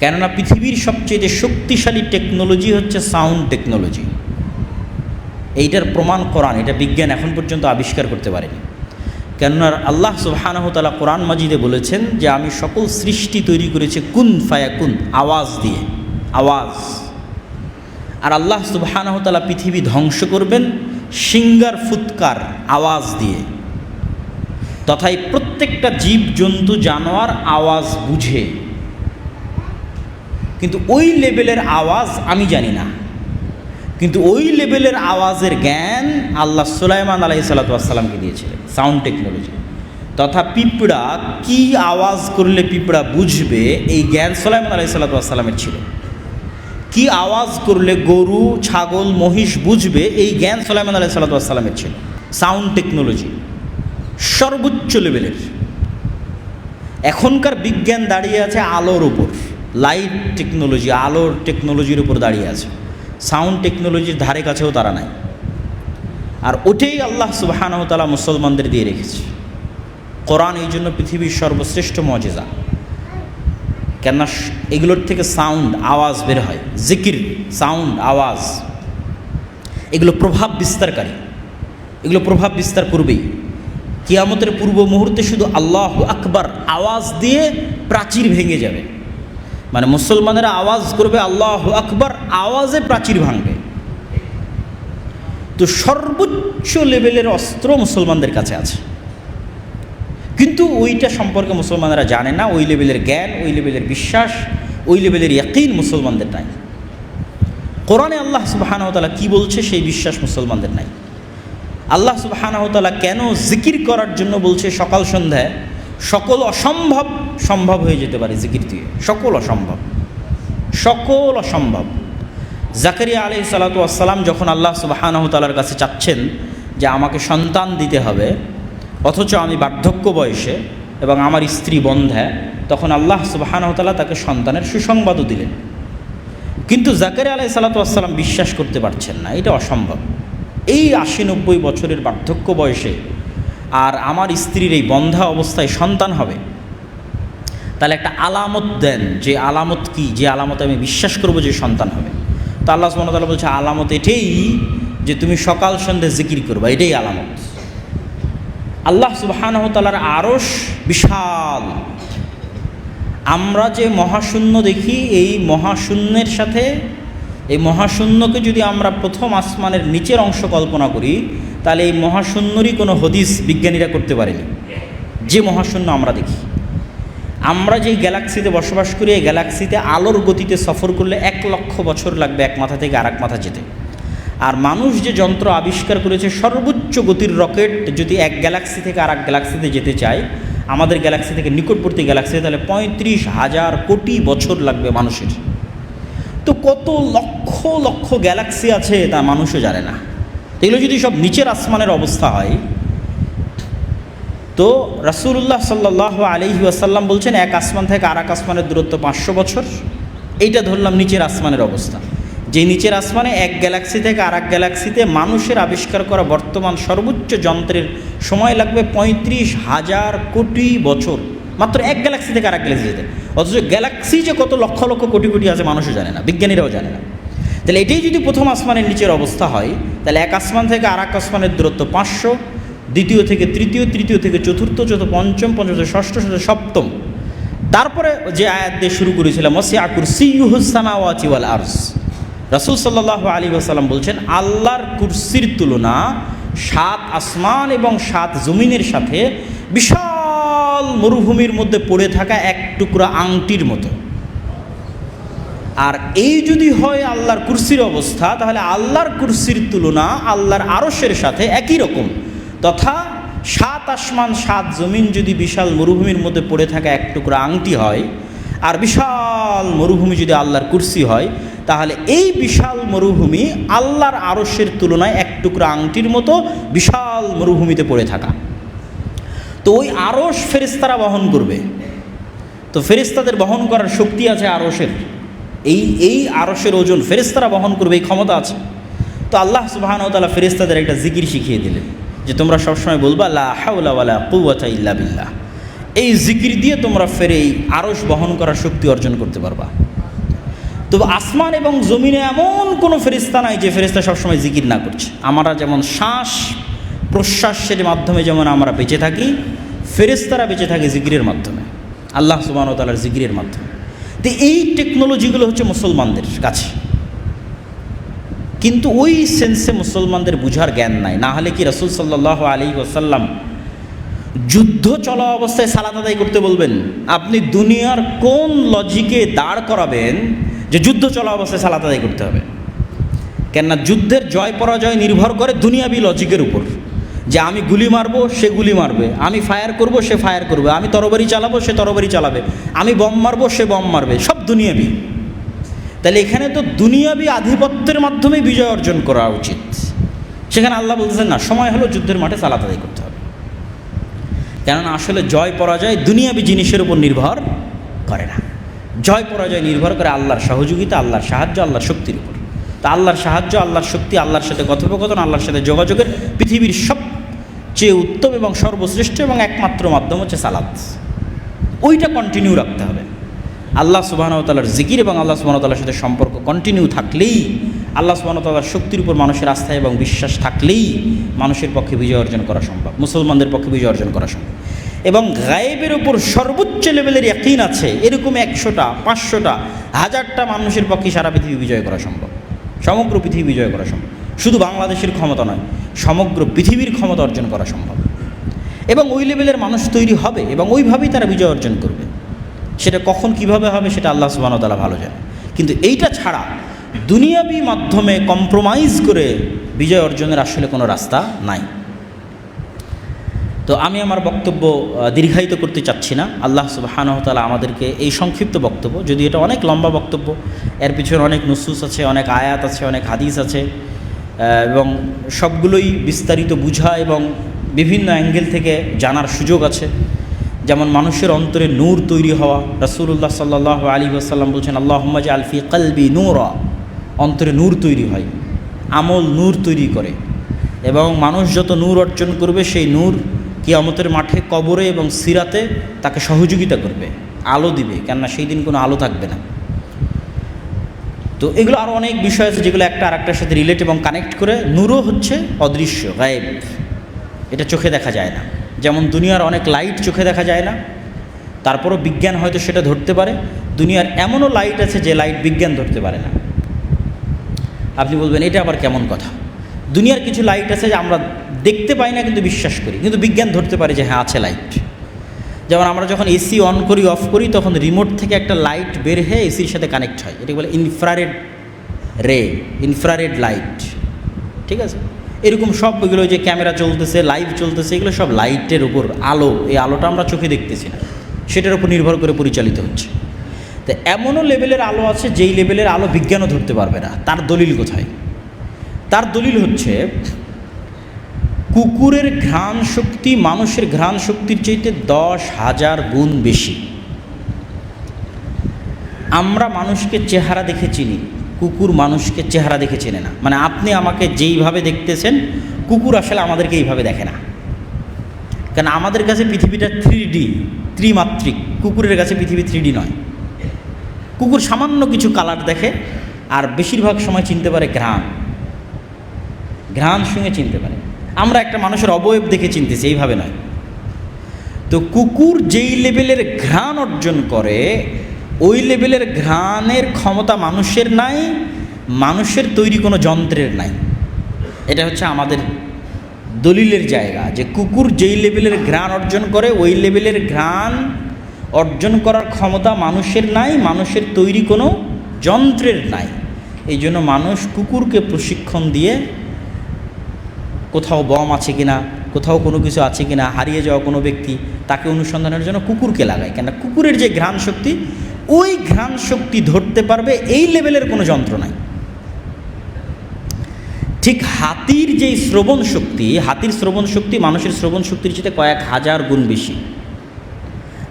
কেননা পৃথিবীর সবচেয়ে শক্তিশালী টেকনোলজি হচ্ছে সাউন্ড টেকনোলজি এইটার প্রমাণ কোরআন, এটা বিজ্ঞান এখন পর্যন্ত আবিষ্কার করতে পারেনি। কেননা আল্লাহ সুবাহানহতালা কোরআন মাজিদে বলেছেন যে, আমি সকল সৃষ্টি তৈরি করেছি কুন ফায়া কুন আওয়াজ দিয়ে, আওয়াজ। আর আল্লাহ সুবাহানহতালা পৃথিবী ধ্বংস করবেন সিঙ্গার ফুৎকার, আওয়াজ দিয়ে। তথাই প্রত্যেকটা জীব জন্তু জানোয়ার আওয়াজ বুঝে। কিন্তু ওই লেভেলের আওয়াজ আমি জানি না। কিন্তু ওই লেভেলের আওয়াজের জ্ঞান আল্লাহ সুলাইমান আলাই সাল্লাতামকে দিয়েছিলেন, সাউন্ড টেকনোলজি। তথা পিঁপড়া কি আওয়াজ করলে পিঁপড়া বুঝবে, এই জ্ঞান সুলাইমান আলাই সাল্লাতামের ছিল। কি আওয়াজ করলে গরু, ছাগল, মহিষ বুঝবে, এই জ্ঞান সুলাইমান আলাই সাল্লাতামের ছিল। সাউন্ড টেকনোলজি, সর্বোচ্চ লেভেলের। এখনকার বিজ্ঞান দাঁড়িয়ে আছে আলোর উপর। লাইট টেকনোলজি, আলোর টেকনোলজির উপর দাঁড়িয়ে আছে। সাউন্ড টেকনোলজির ধারে কাছেও তারা নাই। আর ওটাই আল্লাহ সুবাহানহতালা মুসলমানদের দিয়ে রেখেছে। কোরআন এই জন্য পৃথিবীর সর্বশ্রেষ্ঠ মজেজা। কেননা এগুলোর থেকে সাউন্ড, আওয়াজ বের হয়। জিকির, সাউন্ড, আওয়াজ। এগুলো প্রভাব বিস্তারকারী। এগুলো প্রভাব বিস্তার করবেই। কিয়ামতের পূর্ব মুহূর্তে শুধু আল্লাহ আকবার আওয়াজ দিয়ে প্রাচীর ভেঙে যাবে। মানে মুসলমানেরা আওয়াজ করবে, আল্লাহ আকবর আওয়াজে প্রাচীর ভাঙবে। তো সর্বোচ্চ লেভেলের অস্ত্র মুসলমানদের কাছে আছে। কিন্তু ওইটা সম্পর্কে মুসলমানেরা জানে না, ওই লেভেলের জ্ঞান, ওই লেভেলের বিশ্বাস, ওই লেভেলের ইয়াকিন মুসলমানদের নাই। কোরআনে আল্লাহ সুবাহানহতালা কি বলছে সেই বিশ্বাস মুসলমানদের নাই। আল্লাহ সুবাহানহতালা কেন জিকির করার জন্য বলছে সকাল সন্ধ্যায়, সকল অসম্ভব সম্ভব হয়ে যেতে পারে জিকির দিয়ে। সকল অসম্ভব। সকল অসম্ভব। জাকারিয়া আলি সালাতু আসসালাম যখন আল্লাহ সুবাহানহতালার কাছে চাচ্ছেন যে আমাকে সন্তান দিতে হবে, অথচ আমি বার্ধক্য বয়সে এবং আমার স্ত্রী বন্ধ্যায় তখন আল্লাহ সুবাহানহতালা তাকে সন্তানের সুসংবাদও দিলেন। কিন্তু জাকারিয়া আলাই সালাতু আসসালাম বিশ্বাস করতে পারছেন না, এটা অসম্ভব। এই আশি নব্বই বছরের বার্ধক্য বয়সে আর আমার স্ত্রীর এই বন্ধা অবস্থায় সন্তান হবে তাহলে একটা আলামত দেন যে আলামত কি? যে আলামত আমি বিশ্বাস করব যে সন্তান হবে। তো আল্লাহ সুমতাল্লাহ বলছে, আলামত এটাই যে তুমি সকাল সন্ধ্যে জিকির করবা, এটাই আলামত। আল্লাহ সুবাহানহতালার আরস বিশাল। আমরা যে মহাশূন্য দেখি, এই মহাশূন্যের সাথে, এই মহাশূন্যকে যদি আমরা প্রথম আসমানের নিচের অংশ কল্পনা করি, তাহলে এই মহাশূন্যরই কোনো হদিস বিজ্ঞানীরা করতে পারেনি। যে মহাশূন্য আমরা দেখি। আমরা যেই গ্যালাক্সিতে বসবাস করি, এই গ্যালাক্সিতে আলোর গতিতে সফর করলে এক লক্ষ বছর লাগবে এক মাথা থেকে আরেক মাথা যেতে। আর মানুষ যে যন্ত্র আবিষ্কার করেছে, সর্বোচ্চ গতির রকেট যদি এক গ্যালাক্সি থেকে আর এক গ্যালাক্সিতে যেতে চায়, আমাদের গ্যালাক্সি থেকে নিকটবর্তী গ্যালাক্সিতে, তাহলে পঁয়ত্রিশ হাজার কোটি বছর লাগবে মানুষের। তো কত লক্ষ লক্ষ গ্যালাক্সি আছে তা মানুষও জানে না। এগুলো যদি সব নিচের আসমানের অবস্থা হয় তো রাসুল্লাহ সাল্লাহ আলহি আসাল্লাম বলছেন, এক আসমান থেকে আর এক আসমানের দূরত্ব পাঁচশো বছর। এইটা ধরলাম নিচের আসমানের অবস্থা। যে নিচের আসমানে এক গ্যালাক্সি থেকে আর এক গ্যালাক্সিতে মানুষের আবিষ্কার করা বর্তমান সর্বোচ্চ যন্ত্রের সময় লাগবে পঁয়ত্রিশ হাজার কোটি বছর। মাত্র এক গ্যালাক্সি থেকে আর এক গ্যালাক্সি যেতে। অথচ গ্যালাক্সি যে কত লক্ষ লক্ষ কোটি কোটি আছে, মানুষও জানে না, বিজ্ঞানীরাও জানে না। তাহলে এটাই যদি প্রথম আসমানের নিচের অবস্থা হয়, তাহলে এক আসমান থেকে আর এক আসমানের দূরত্ব পাঁচশো। দ্বিতীয় থেকে তৃতীয় তৃতীয় থেকে চতুর্থ চতুর্থ, পঞ্চম পঞ্চম, ষষ্ঠ ষষ্ঠ, সপ্তম। তারপরে যে আয়াত দিয়ে শুরু করেছিলাম আকুর সিউহুসামাওয়াচি ওয়াল আর্স। রাসুল সাল্লাহ আলী আসাল্লাম বলছেন, আল্লাহর কুরসির তুলনা সাত আসমান এবং সাত জমিনের সাথে বিশাল মরুভূমির মধ্যে পড়ে থাকা এক টুকরা আংটির মতো। আর এই যদি হয় আল্লাহর কুরসির অবস্থা, তাহলে আল্লাহর কুরসির তুলনা আল্লাহর আরসের সাথে একই রকম। তথা সাত আসমান, সাত জমিন যদি বিশাল মরুভূমির মধ্যে পড়ে থাকা এক টুকরা আংটি হয়, আর বিশাল মরুভূমি যদি আল্লাহর কুরসি হয়, তাহলে এই বিশাল মরুভূমি আল্লাহর আরসের তুলনায় এক টুকরা আংটির মতো বিশাল মরুভূমিতে পড়ে থাকা। তো ওই আরস ফেরিস্তারা বহন করবে। তো ফেরিস্তাদের বহন করার শক্তি আছে আরসের এই এই আরসের ওজন ফেরিস্তারা বহন করবে, এই ক্ষমতা আছে। তো আল্লাহ সুবাহানতালা ফেরিস্তাদের একটা জিকির শিখিয়ে দিলেন। যে তোমরা সবসময় বলবা, লা হাউলা কুয়াচা ইল্লা বিল্লাহ। এই জিকির দিয়ে তোমরা ফেরে এই আরস বহন করার শক্তি অর্জন করতে পারবা। তবে আসমান এবং জমিনে এমন কোনো ফেরিস্তা নাই যে ফেরিস্তা সবসময় জিকির না করছে। আমরা যেমন শ্বাস প্রশ্বাসের মাধ্যমে যেমন আমরা বেঁচে থাকি ফেরেস্তারা বেঁচে থাকে জিকিরের মাধ্যমে, আল্লাহ সুবাহ তালার জিকিরের মাধ্যমে। তো এই টেকনোলজিগুলো হচ্ছে মুসলমানদের কাছে। কিন্তু ওই সেন্সে মুসলমানদের বুঝার জ্ঞান নাই। না হলে কি রসুল সাল্লাহ আলী ওসাল্লাম যুদ্ধ চলা অবস্থায় সালাত আদায় করতে বলবেন? আপনি দুনিয়ার কোন লজিকে দাঁড় করাবেন যে যুদ্ধ চলা অবস্থায় সালাত আদায় করতে হবে? কেননা যুদ্ধের জয় পরাজয় নির্ভর করে দুনিয়াবি লজিকের উপর। যে আমি গুলি মারবো, সে গুলি মারবে। আমি ফায়ার করব, সে ফায়ার করবে। আমি তরবারি চালাবো, সে তরবারি চালাবে। আমি বম মারবো, সে বম মারবে। সব দুনিয়াবি। তাহলে এখানে তো দুনিয়াবি আধিপত্যের মাধ্যমে বিজয় অর্জন করা উচিত। সেখানে আল্লাহ বলতেছেন, না, সময় হলো যুদ্ধের মাঠে সালাত আদায় করতে হবে। কেননা আসলে জয়, পরাজয় দুনিয়াবি জিনিসের উপর নির্ভর করে না। জয়, পরাজয় নির্ভর করে আল্লাহর সহযোগিতা, আল্লাহর সাহায্য, আল্লাহর শক্তির উপর। তা আল্লাহর সাহায্য, আল্লাহর শক্তি, আল্লাহর সাথে কথোপকথন, আল্লাহর সাথে যোগাযোগের পৃথিবীর সবচেয়ে উত্তম এবং সর্বশ্রেষ্ঠ এবং একমাত্র মাধ্যম হচ্ছে সালাদ ওইটা কন্টিনিউ রাখতে হবে। আল্লাহ সুবাহতালার জিকির এবং আল্লাহ সুবাহতালার সাথে সম্পর্ক কন্টিনিউ থাকলেই, আল্লাহ সুবাহতালার শক্তির উপর মানুষের আস্থা এবং বিশ্বাস থাকলেই মানুষের পক্ষে বিজয় অর্জন করা সম্ভব, মুসলমানদের পক্ষে বিজয় অর্জন করা সম্ভব। এবং গায়েবের উপর সর্বোচ্চ লেভেলের একই আছে, এরকম একশোটা, পাঁচশোটা, হাজারটা মানুষের পক্ষে সারা পৃথিবী বিজয় করা সম্ভব, সমগ্র পৃথিবী বিজয় করা সম্ভব। শুধু বাংলাদেশের ক্ষমতা নয়, সমগ্র পৃথিবীর ক্ষমতা অর্জন করা সম্ভব। এবং ওই লেভেলের মানুষ তৈরি হবে এবং ওইভাবেই তারা বিজয় অর্জন করবে। সেটা কখন কীভাবে হবে সেটা আল্লাহ সুবাহতালা ভালো জানে। কিন্তু এইটা ছাড়া দুনিয়াবি মাধ্যমে কম্প্রোমাইজ করে বিজয় অর্জনের আসলে কোনো রাস্তা নাই। তো আমি আমার বক্তব্য দীর্ঘায়িত করতে চাচ্ছি না। আল্লাহ সুবাহানহতালা আমাদেরকে এই সংক্ষিপ্ত বক্তব্য, যদি এটা অনেক লম্বা বক্তব্য, এর পিছনে অনেক নুসুস আছে, অনেক আয়াত আছে, অনেক হাদিস আছে এবং সবগুলোই বিস্তারিত বুঝা এবং বিভিন্ন অ্যাঙ্গেল থেকে জানার সুযোগ আছে। যেমন মানুষের অন্তরে নূর তৈরি হওয়া রসুল্লাহ সাল্লাহ আলী আসাল্লাম বলছেন আল্লাহ হম্মজ আলফি কলবি নূরা। অন্তরে নূর তৈরি হয়, আমল নূর তৈরি করে। এবং মানুষ যত নূর অর্জন করবে, সেই নূর কিয়ামতের মাঠে কবরে এবং সিরাতে তাকে সহযোগিতা করবে, আলো দিবে, কেননা সেই দিন কোনো আলো থাকবে না। তো এগুলো আরও অনেক বিষয় আছে যেগুলো একটা আরেকটার সাথে রিলেট এবং কানেক্ট করে, নূরও হচ্ছে অদৃশ্য, গায়েব। এটা চোখে দেখা যায় না। যেমন দুনিয়ার অনেক লাইট চোখে দেখা যায় না, তারপরও বিজ্ঞান হয়তো সেটা ধরতে পারে, দুনিয়ার এমনও লাইট আছে যে লাইট বিজ্ঞান ধরতে পারে না। আপনি বলবেন, এটা আবার কেমন কথা? দুনিয়ার কিছু লাইট আছে যে আমরা দেখতে পাই না কিন্তু বিশ্বাস করি, কিন্তু বিজ্ঞান ধরতে পারে যে হ্যাঁ আছে লাইট যেমন আমরা যখন এসি অন করি অফ করি, তখন রিমোট থেকে একটা লাইট বের হয়ে এসির সাথে কানেক্ট হয়। এটাকে বলে ইনফ্রারেড রে ইনফ্রারেড লাইট ঠিক আছে? এরকম সব এগুলো যে ক্যামেরা চলতেছে লাইভ চলতেছে, এগুলো সব লাইটের উপর আলো, এই আলোটা আমরা চোখে দেখতেছি না। সেটার উপর নির্ভর করে পরিচালিত হচ্ছে। তো এমনও লেভেলের আলো আছে যেই লেভেলের আলো বিজ্ঞানও ধরতে পারবে না। তার দলিল কোথায়? তার দলিল হচ্ছে, কুকুরের ঘ্রাণ শক্তি মানুষের ঘ্রাণ শক্তির চাইতে দশ হাজার গুণ বেশি। আমরা মানুষকে চেহারা দেখে চিনি। কুকুর মানুষকে চেহারা দেখে চেনে না। মানে আপনি আমাকে যেইভাবে দেখতেছেন, কুকুর আসলে আমাদেরকে এইভাবে দেখে না। কারণ আমাদের কাছে পৃথিবীটা থ্রি ডি ত্রিমাত্রিক। কুকুরের কাছে পৃথিবী থ্রি ডি নয়। কুকুর সামান্য কিছু কালার দেখে, আর বেশিরভাগ সময় চিনতে পারে ঘ্রাণ। ঘ্রাণ সঙ্গে চিনতে পারে। আমরা একটা মানুষের অবয়ব দেখে চিনতেছি, এইভাবে নয়। তো কুকুর যেই লেভেলের ঘ্রাণ অর্জন করে ওই লেভেলের ঘ্রাণের ক্ষমতা মানুষের নাই, মানুষের তৈরি কোনো যন্ত্রের নাই। এটা হচ্ছে আমাদের দলিলের জায়গা যে কুকুর যেই লেভেলের ঘ্রাণ অর্জন করে, ওই লেভেলের ঘ্রাণ অর্জন করার ক্ষমতা মানুষের নাই, মানুষের তৈরি কোনো যন্ত্রের নাই। এই জন্য মানুষ কুকুরকে প্রশিক্ষণ দিয়ে কোথাও বম আছে কিনা, কোথাও কোনো কিছু আছে কিনা, হারিয়ে যাওয়া কোনো ব্যক্তি, তাকে অনুসন্ধানের জন্য কুকুরকে লাগায়। কেন কুকুরের যে ঘ্রাণ শক্তি ওই ঘ্রাণ শক্তি ধরতে পারবে এই লেভেলের কোনো যন্ত্র নাই। ঠিক হাতির যেই শ্রবণ শক্তি, হাতির শ্রবণ শক্তি মানুষের শ্রবণ শক্তির চেয়ে কয়েক হাজার গুণ বেশি।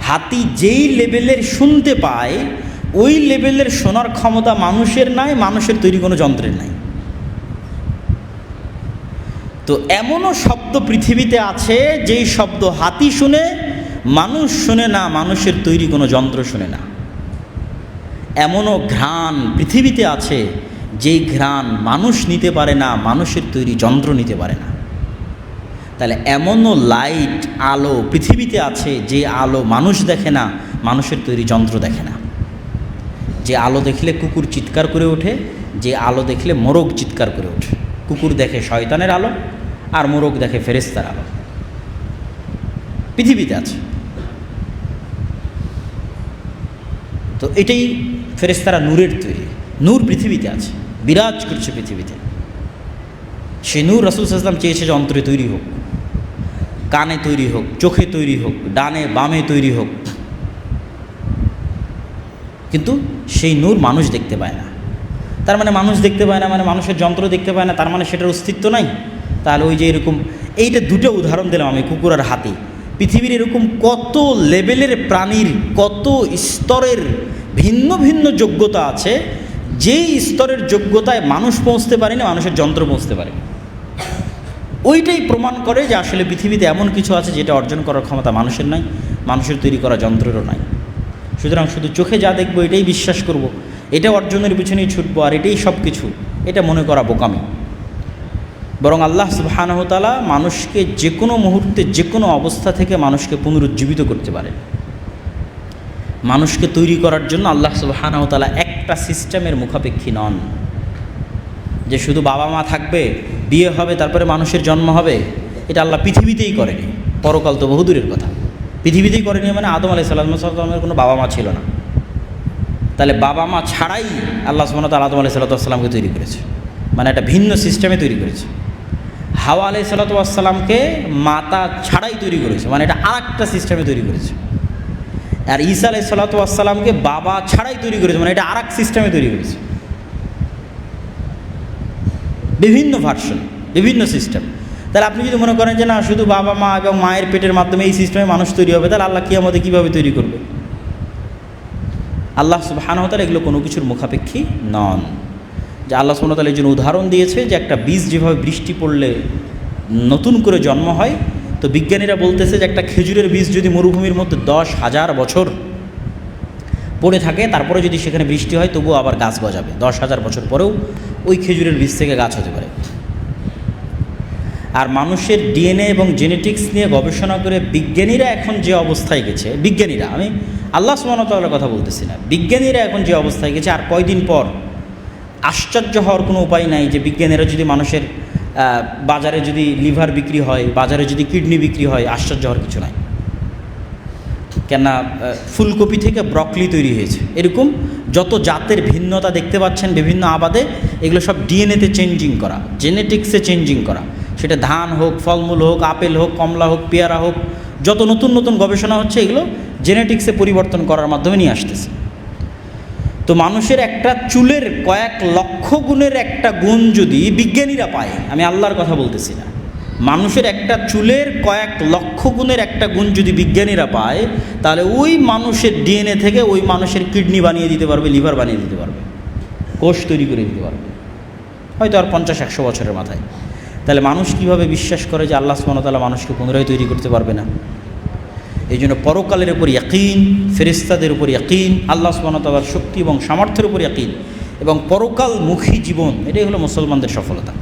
হাতি যেই লেভেলের শুনতে পায়, ওই লেভেলের শোনার ক্ষমতা মানুষের নাই, মানুষের তৈরি কোনো যন্ত্রের নাই। তো এমনও শব্দ পৃথিবীতে আছে, যেই শব্দ হাতি শুনে, মানুষ শুনে না, মানুষের তৈরি কোনো যন্ত্র শুনে না। এমনও ঘ্রাণ পৃথিবীতে আছে, যেই ঘ্রাণ মানুষ নিতে পারে না, মানুষের তৈরি যন্ত্র নিতে পারে না। তাহলে এমনও লাইট আলো পৃথিবীতে আছে, যে আলো মানুষ দেখে না, মানুষের তৈরি যন্ত্র দেখে না। যে আলো দেখলে কুকুর চিৎকার করে ওঠে, যে আলো দেখলে মোরগ চিৎকার করে ওঠে। কুকুর দেখে শয়তানের আলো, আর মোরগ দেখে ফেরেস্তার আলো। পৃথিবীতে আছে। তো এটাই ফেরেস্তারা নূরের তৈরি। নূর পৃথিবীতে আছে, বিরাজ করছে পৃথিবীতে। সে নূর রসুল সাল্লাম চেয়েছে যে অন্তরে তৈরি হোক, কানে তৈরি হোক, চোখে তৈরি হোক, ডানে বামে তৈরি হোক। কিন্তু সেই নূর মানুষ দেখতে পায় না। তার মানে মানুষ দেখতে পায় না মানে মানুষের যন্ত্র দেখতে পায় না, তার মানে সেটার অস্তিত্ব নাই। তাহলে ওই যে এরকম, এইটা দুটো উদাহরণ দিলাম আমি কুকুর আর হাতি। পৃথিবীর এরকম কত লেভেলের প্রাণীর, কত স্তরের ভিন্ন ভিন্ন যোগ্যতা আছে, যেই স্তরের যোগ্যতায় মানুষ পৌঁছতে পারে না মানুষের যন্ত্র পৌঁছতে পারে ওইটাই প্রমাণ করে যে আসলে পৃথিবীতে এমন কিছু আছে যেটা অর্জন করার ক্ষমতা মানুষের নাই, মানুষের তৈরি করা যন্ত্রেরও নাই। সুতরাং শুধু চোখে যা দেখব এটাই বিশ্বাস করব। এটা অর্জনের পিছনেই ছুটবো আর এটাই সব কিছু এটা মনে করা বোকামি। বরং আল্লাহ সুবাহানহতালা মানুষকে যে কোনো মুহূর্তে যে কোনো অবস্থা থেকে মানুষকে পুনরুজ্জীবিত করতে পারে মানুষকে তৈরি করার জন্য আল্লাহ সুবাহানহতালা একটা সিস্টেমের মুখাপেক্ষী নন। যে শুধু বাবা মা থাকবে, বিয়ে হবে, তারপরে মানুষের জন্ম হবে, এটা আল্লাহ পৃথিবীতেই করেনি। পরকাল তো বহুদূরের কথা। পৃথিবীতেই করেনি মানে আদম আলাই সাল্লামের কোনো বাবা মা ছিল না। তাহলে বাবা মা ছাড়াই আল্লাহ সুমনত আদম আলাই সাল্লাতামকে তৈরি করেছে। মানে একটা ভিন্ন সিস্টেমে তৈরি করেছে। হাওয়া আলাই সাল্লাতামকে মাতা ছাড়াই তৈরি করেছে। মানে এটা আর একটা সিস্টেমে তৈরি করেছে। আর ঈসা আলাই সাল্লাতামকে বাবা ছাড়াই তৈরি করেছে মানে এটা আর সিস্টেমে তৈরি করেছে। বিভিন্ন ভার্সন বিভিন্ন সিস্টেম তাহলে আপনি যদি মনে করেন যে না, শুধু বাবা, মা এবং মায়ের পেটের মাধ্যমে এই সিস্টেমে মানুষ তৈরি হবে, তাহলে আল্লাহ কি আমাদের কীভাবে তৈরি করবে? আল্লাহ সুবাহানহতাল এগুলো কোনো কিছুর মুখাপেক্ষী নন। যে আল্লাহ সুবহানাহু এই জন্য উদাহরণ দিয়েছে যে একটা বীজ যেভাবে বৃষ্টি পড়লে নতুন করে জন্ম হয় তো বিজ্ঞানীরা বলতেছে যে একটা খেজুরের বীজ যদি মরুভূমির মধ্যে দশ হাজার বছর পড়ে থাকে, তারপরে যদি সেখানে বৃষ্টি হয়, তবুও আবার গাছ গজাবে। দশ হাজার বছর পরেও ওই খেজুরের বীজ থেকে গাছ হতে পারে। আর মানুষের ডিএনএ এবং জেনেটিক্স নিয়ে গবেষণা করে বিজ্ঞানীরা এখন যে অবস্থায় গেছে, বিজ্ঞানীরা, আমি আল্লাহ সুমনতাল্লার কথা বলতেছি না, বিজ্ঞানীরা এখন যে অবস্থায় গেছে, আর কয়দিন পর আশ্চর্য হওয়ার কোনো উপায় নাই যে বিজ্ঞানীরা যদি মানুষের বাজারে যদি লিভার বিক্রি হয়, বাজারে যদি কিডনি বিক্রি হয়, আশ্চর্য হওয়ার কিছু নাই। কেননা ফুলকপি থেকে ব্রকলি তৈরি হয়েছে। এরকম যত জাতের ভিন্নতা দেখতে পাচ্ছেন, বিভিন্ন আবাদে, এগুলো সব ডিএনএতে চেঞ্জিং করা, জেনেটিক্সে চেঞ্জিং করা। সেটা ধান হোক, ফলমূল হোক, আপেল হোক, কমলা হোক, পেয়ারা হোক, যত নতুন নতুন গবেষণা হচ্ছে, এগুলো জেনেটিক্সে পরিবর্তন করার মাধ্যমে নিয়ে আসতেছে। তো মানুষের একটা চুলের কয়েক লক্ষ গুণের একটা গুণ যদি বিজ্ঞানীরা পায়, আমি আল্লাহর কথা বলতেছি না। মানুষের একটা চুলের কয়েক লক্ষ গুণের একটা গুণ যদি বিজ্ঞানীরা পায়, তাহলে ওই মানুষের ডিএনএ থেকে ওই মানুষের কিডনি বানিয়ে দিতে পারবে, লিভার বানিয়ে দিতে পারবে, কোষ তৈরি করে দিতে পারবে। হয়তো আর পঞ্চাশ, একশো বছরের মাথায়। তাহলে মানুষ কীভাবে বিশ্বাস করে যে আল্লাহ সুমনতালা মানুষকে পুনরায় তৈরি করতে পারবে না? এই জন্য পরকালের উপর ইয়াকিন ফেরিস্তাদের উপর ইয়াকিন, আল্লাহ সুবাহতালার শক্তি এবং সামর্থ্যের উপর ইয়াকিন। এবং পরকালমুখী জীবন, এটাই হলো মুসলমানদের সফলতা।